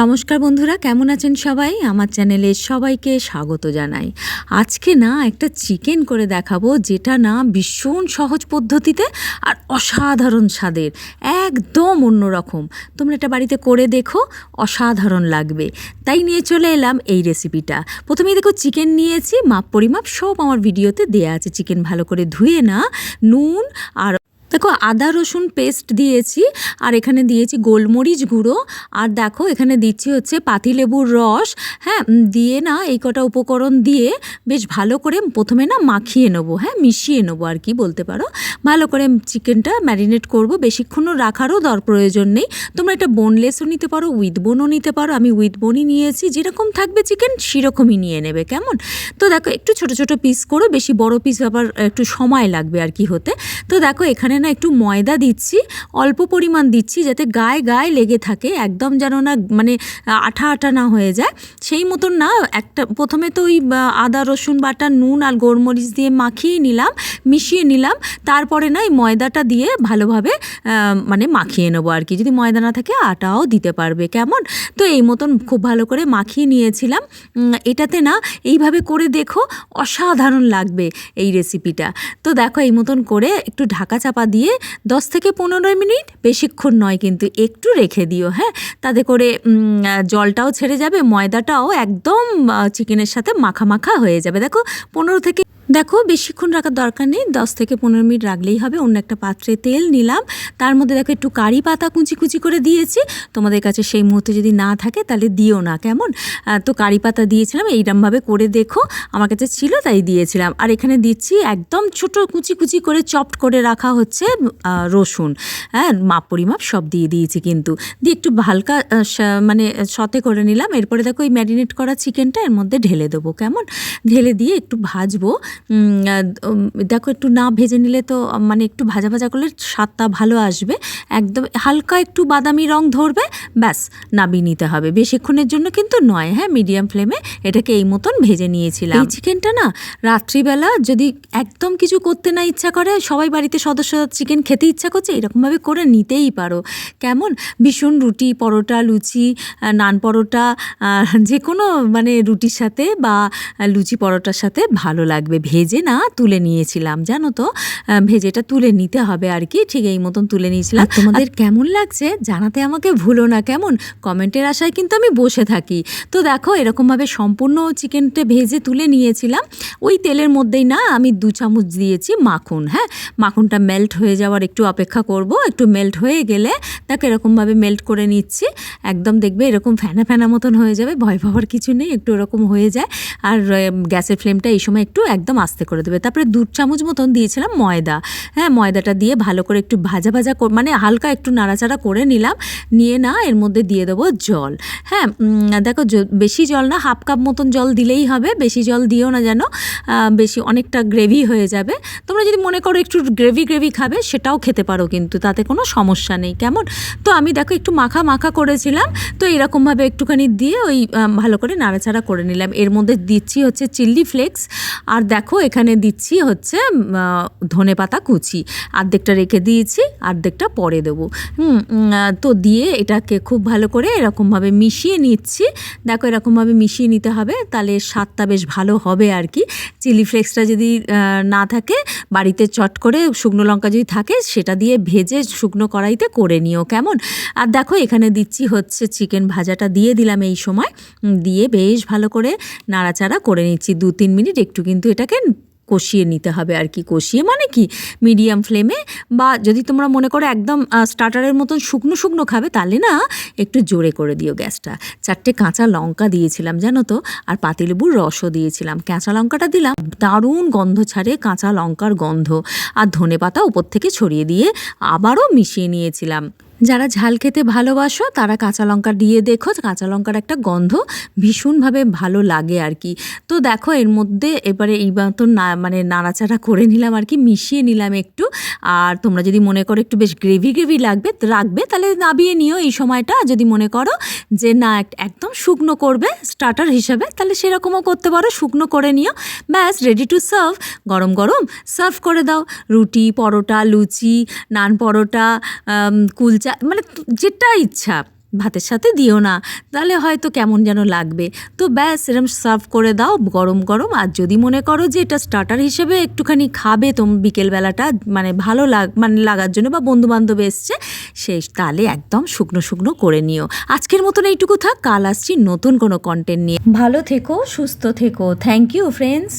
নমস্কার বন্ধুরা, কেমন আছেন সবাই? আমার চ্যানেলে সবাইকে স্বাগত জানাই। আজকে না একটা চিকেন করে দেখাবো, যেটা না ভীষণ সহজ পদ্ধতিতে আর অসাধারণ স্বাদের, একদম অন্যরকম। তোমরা এটা বাড়িতে করে দেখো, অসাধারণ লাগবে। তাই নিয়ে চলে এলাম এই রেসিপিটা। প্রথমেই দেখো, চিকেন নিয়েছি, মাপ পরিমাপ সব আমার ভিডিওতে দেয়া আছে। চিকেন ভালো করে ধুয়ে না, নুন আর দেখো, আদা, রসুন পেস্ট দিয়েছি, আর এখানে দিয়েছি গোলমরিচ গুঁড়ো। আর দেখো, এখানে দিচ্ছি হচ্ছে পাতিলেবুর রস। হ্যাঁ দিয়ে না এই কটা উপকরণ দিয়ে বেশ ভালো করে প্রথমে না মাখিয়ে নেব হ্যাঁ মিশিয়ে নেব আর কি বলতে পারো। ভালো করে চিকেনটা ম্যারিনেট করব। বেশিক্ষণও রাখারও দর প্রয়োজন নেই। তোমরা এটা বোনলেসও নিতে পারো উইথ বোনও নিতে পারো। আমি উইথ বোনই নিয়েছি, যেরকম থাকবে চিকেন সেরকমই নিয়ে নেবে, কেমন? তো দেখো, একটু ছোট ছোট পিস করো, বেশি বড় পিস আবার একটু সময় লাগবে আর কি হতে। তো দেখো, এখানে না একটু ময়দা দিচ্ছি, অল্প পরিমাণ দিচ্ছি যাতে গায়ে গায়ে লেগে থাকে, একদম যেন না মানে আঠা আঠা না হয়ে যায়। সেই মতন না একটা প্রথমে তো ওই আদা, রসুন, বাটা, নুন আর গোলমরিচ দিয়ে মাখিয়ে নিলাম, মিশিয়ে নিলাম, তারপরে না এই ময়দাটা দিয়ে ভালোভাবে মানে মাখিয়ে নেব আর কি। যদি ময়দা না থাকে আটাও দিতে পারবে, কেমন? তো এই মতন খুব ভালো করে মাখিয়ে নিয়েছিলাম। এটাতে না এইভাবে করে দেখো অসাধারণ লাগবে এই রেসিপিটা। তো দেখো এই মতন করে একটু ঢাকা চাপা দিয়ে দশ থেকে পনেরো মিনিট বেশিক্ষণ নয় কিন্তু একটু রেখে দিও হ্যাঁ? তাতে করে জলটাও ছেড়ে যাবে, ময়দাটাও একদম চিকেনের সাথে মাখা মাখা হয়ে যাবে। দেখো, পনেরো থেকে দেখো, বেশিক্ষণ রাখার দরকার নেই। দশ থেকে পনেরো মিনিট রাখলেই হবে। অন্য একটা পাত্রে তেল নিলাম। তার মধ্যে দেখো, একটু কারি পাতা কুচি কুচি করে দিয়েছি। তোমাদের কাছে সেই মুহূর্তে যদি না থাকে, তাহলে দিও না, কেমন? তো কারি পাতা দিয়েছিলাম, এইরমভাবে করে দেখো। আমার কাছে ছিল, তাই দিয়েছিলাম। আর এখানে দিচ্ছি একদম ছোট কুচি কুচি করে চপড করে রাখা হচ্ছে রসুন। হ্যাঁ মাপ পরিমাপ সব দিয়ে দিয়েছি কিন্তু। দিয়ে একটু হালকা মানে সতে করে নিলাম। এরপরে দেখো এই ম্যারিনেট করা চিকেনটা এর মধ্যে ঢেলে দেবো, কেমন? ঢেলে দিয়ে একটু ভাজবো। দেখো একটু না ভেজে নিলে তো মানে একটু ভাজা ভাজা করলে স্বাদটা ভালো আসবে। একদম হালকা একটু বাদামি রং ধরবে, ব্যাস নাবিয়ে নিতে হবে। বেশিক্ষণের জন্য কিন্তু নয় হ্যাঁ মিডিয়াম ফ্লেমে এটাকে এই মতন ভেজে নিয়েছিলাম। এই চিকেনটা না, রাত্রিবেলা যদি একদম কিছু করতে না ইচ্ছা করে, সবাই বাড়িতে সদস্য চিকেন খেতে ইচ্ছা করছে, এরকমভাবে করে নিতেই পারো। কেমন? ভীষণ রুটি, পরোটা, লুচি নান পরোটা যে কোনো মানে রুটির সাথে বা লুচি পরোটার সাথে ভালো লাগবে। ভেজে না তুলে নিয়েছিলাম জানো তো? ভেজেটা তুলে নিতে হবে আর কি ঠিক এই মতন তুলে নিয়েছিলাম। তোমাদের কেমন লাগছে জানাতে আমাকে ভুলো না কেমন? কমেন্টের আশায় কিন্তু আমি বসে থাকি। তো দেখো এরকমভাবে সম্পূর্ণ চিকেনটা ভেজে তুলে নিয়েছিলাম। ওই তেলের মধ্যেই না আমি দু চামচ দিয়েছি মাখন হ্যাঁ? মাখনটা মেল্ট হয়ে যাওয়ার একটু অপেক্ষা করব একটু মেল্ট হয়ে গেলে তাকে এরকমভাবে মেল্ট করে নিচ্ছি। একদম দেখবে এরকম ফ্যানা ফ্যানা মতন হয়ে যাবে ভয় পাওয়ার কিছু নেই একটু এরকম হয়ে যায়। আর গ্যাসের ফ্লেমটা এই সময় একটু একদম আস্তে করে দেবে। তারপরে দু চামচ মতন দিয়েছিলাম ময়দা। হ্যাঁ ময়দাটা দিয়ে ভালো করে একটু ভাজা ভাজা মানে হালকা একটু নাড়াচাড়া করে নিলাম। নিয়ে না, এর মধ্যে দিয়ে দেবো জল। হ্যাঁ দেখো বেশি জল না, হাফ কাপ মতন জল দিলেই হবে। বেশি জল দিও না যেন বেশি অনেকটা গ্রেভি হয়ে যাবে। তোমরা যদি মনে করো একটু গ্রেভি গ্রেভি খাবে, সেটাও খেতে পারো কিন্তু, তাতে কোনো সমস্যা নেই। কেমন? তো আমি দেখো একটু মাখা মাখা করেছিলাম। তো এরকমভাবে একটুখানি দিয়ে ওই ভালো করে নাড়াচাড়া করে নিলাম। এর মধ্যে দিচ্ছি হচ্ছে চিল্লি ফ্লেক্স। আর দেখো এখানে দিচ্ছি হচ্ছে ধনে পাতা কুচি। আর্ধেকটা রেখে দিয়েছি, আর্ধেকটা পরে দেবো। তো দিয়ে এটাকে খুব ভালো করে এরকমভাবে মিশিয়ে নিচ্ছি। দেখো, এরকমভাবে মিশিয়ে নিতে হবে, তাহলে স্বাদটা বেশ ভালো হবে আর কি। চিলি ফ্লেক্সটা যদি না থাকে, বাড়িতে চট করে শুকনো লঙ্কা যদি থাকে, সেটা দিয়ে ভেজে শুকনো কড়াইতে করে নিও, কেমন? আর দেখো, এখানে দিচ্ছি হচ্ছে চিকেন ভাজাটা দিয়ে দিলাম এই সময়। দিয়ে বেশ ভালো করে নাড়াচাড়া করে নিচ্ছি দু তিন মিনিট, একটু কিন্তু এটাকে কষিয়ে নিতে হবে আর কি, কষিয়ে। মানে কি? মিডিয়াম ফ্লেমে বা যদি তোমরা মনে করো একদম স্টার্টারের মতন শুকনো শুকনো খাবে, তাহলে না একটু জোরে করে দিও গ্যাসটা। চারটে কাঁচা লঙ্কা দিয়েছিলাম, জানো তো? আর পাতিলেবুর রসও দিয়েছিলাম। কাঁচা লঙ্কাটা দিলাম, দারুণ গন্ধ ছাড়ে কাঁচা লঙ্কার গন্ধ। আর ধনে পাতা উপর থেকে ছড়িয়ে দিয়ে আবারও মিশিয়ে নিয়েছিলাম। যারা ঝাল খেতে ভালোবাসো তারা কাঁচা লঙ্কা দিয়ে দেখো কাঁচা লঙ্কার একটা গন্ধ ভীষণভাবে ভালো লাগে আর কি। তো দেখো এর মধ্যে এবারে এই মতো না মানে নাড়াচাড়া করে নিলাম আর কি মিশিয়ে নিলাম একটু। আর তোমরা যদি মনে করো একটু বেশ গ্রেভি গ্রেভি লাগবে রাখবে তাহলে নাবিয়ে নিও এই সময়টা। যদি মনে করো যে না এক- একদম শুকনো করবে স্টার্টার হিসাবে তাহলে সেরকমও করতে পারো শুকনো করে নিও। ব্যাস রেডি টু সার্ভ গরম গরম সার্ভ করে দাও। রুটি পরোটা লুচি নান পরোটা আম, কুলচা মানে যেটা ইচ্ছা ভাতের সাথে দিও না। তাহলে হয়তো কেমন যেন লাগবে। তো ব্যাস, এরম সার্ভ করে দাও, গরম গরম। আর যদি মনে করো যে এটা স্টার্টার হিসেবে একটুখানি খাবে তোম বিকেলবেলাটা মানে ভালো লাগ মানে লাগার জন্য বা বন্ধু বান্ধব এসছে সেই তাহলে একদম শুকনো শুকনো করে নিও। আজকের মতন এইটুকু থাক। কাল আসছি নতুন কোনো কন্টেন্ট নিয়ে। ভালো থেকো, সুস্থ থেকো। Thank you friends